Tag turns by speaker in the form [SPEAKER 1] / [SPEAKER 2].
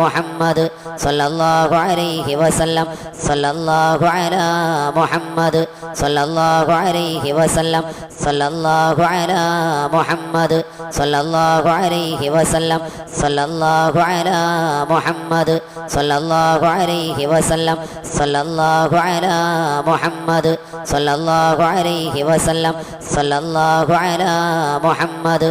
[SPEAKER 1] Muhammad Muhammad Muhammad Muhammad Muhammad Muhammad Muhammad Muhammad